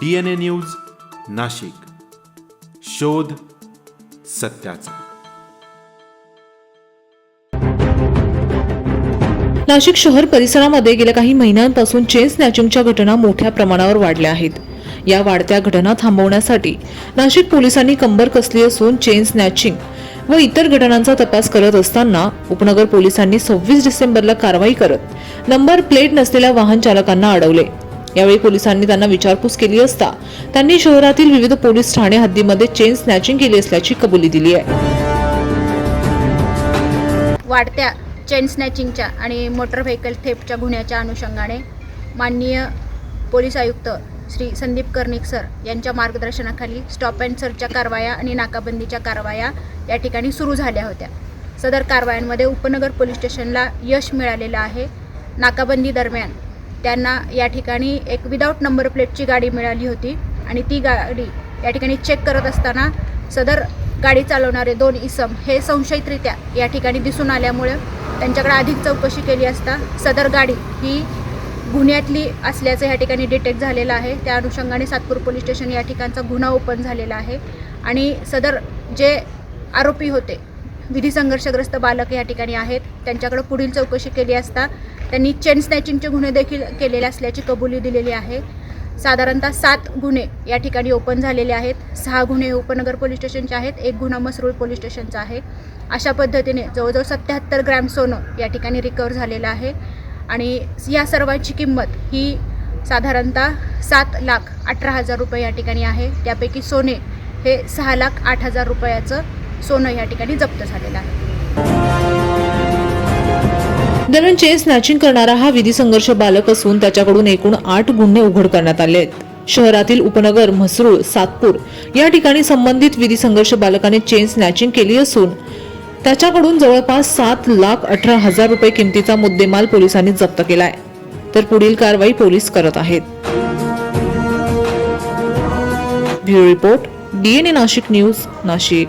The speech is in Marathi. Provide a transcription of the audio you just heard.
D N A news Nashik. शोध सत्याचा. नाशिक शहर परिसरामध्ये गेल्या काही महिन्यांपासून चेन स्नॅचिंगच्या घटना मोठ्या प्रमाणावर वाढल्या आहेत. या वाढत्या घटना थांबवण्यासाठी नाशिक पोलिसांनी कंबर कसली असून चेन स्नॅचिंग व इतर घटनांचा तपास करत असताना उपनगर पोलिसांनी सव्वीस डिसेंबरला कारवाई करत नंबर प्लेट नसलेल्या वाहन चालकांना अडवले. यावेळी पोलिसांनी त्यांना विचारपूस केली असता त्यांनी शहरातील विविध पोलीस ठाणे हद्दीमध्ये चेन स्नॅचिंग केली असल्याची कबुली दिली आहे. वाढत्या चेन स्नॅचिंगच्या आणि मोटर व्हेकल थेफ्टच्या गुन्ह्याच्या अनुषंगाने माननीय पोलीस आयुक्त श्री संदीप कर्णिक सर यांच्या मार्गदर्शनाखाली स्टॉप अँड सर्चच्या कारवाया आणि नाकाबंदीच्या कारवाया या ठिकाणी सुरू झाल्या होत्या. सदर कारवायांमध्ये उपनगर पोलीस स्टेशनला यश मिळालेलं आहे. नाकाबंदी दरम्यान त्यांना या ठिकाणी एक विदाऊट नंबर प्लेटची गाडी मिळाली होती. आणि ती गाडी या ठिकाणी चेक करत असताना सदर गाडी चालवणारे दोन इसम हे संशयितरित्या या ठिकाणी दिसून आल्यामुळे त्यांच्याकडे अधिक चौकशी केली असता सदर गाडी ही गुन्ह्यातली असल्याचं या ठिकाणी डिटेक्ट झालेलं आहे. त्या अनुषंगाने सातपूर पोलीस स्टेशन या ठिकाणचा गुन्हा ओपन झालेला आहे. आणि सदर जे आरोपी होते विधी संघर्षग्रस्त बालक या ठिकाणी आहेत त्यांच्याकडे पुढील चौकशी केली असता त्यांनी चेन स्नॅचिंगचे गुन्हे देखील केलेले असल्याची कबुली दिलेली आहे. साधारणतः सात गुन्हे या ठिकाणी ओपन झालेले आहेत. सहा गुन्हे उपनगर पोलीस स्टेशनचे आहेत. एक गुन्हा मसरूळ पोलीस स्टेशनचा आहे. अशा पद्धतीने जवळजवळ सत्याहत्तर ग्रॅम सोनं या ठिकाणी रिकवर झालेलं आहे. आणि या सर्वांची किंमत ही साधारणतः सात लाख अठरा हजार रुपये या ठिकाणी आहे. त्यापैकी सोने हे सहा लाख आठ हजार रुपयाचं सोनं या ठिकाणी जप्त झालेलं आहे. दरम्यान चेस स्नॅचिंग करणारा हा विधी संघर्ष बालक असून त्याच्याकडून एकूण आठ गुन्हे उघड करण्यात आले आहेत शहरातील उपनगर म्हसरूळ सातपूर या ठिकाणी संबंधित विधी संघर्ष बालकाने चेन स्नॅचिंग केली असून त्याच्याकडून जवळपास सात लाख अठरा हजार रुपये किमतीचा मुद्देमाल पोलिसांनी जप्त केलाय. तर पुढील कारवाई पोलीस करत आहेत. Bureau report D N A Nashik news Nashik.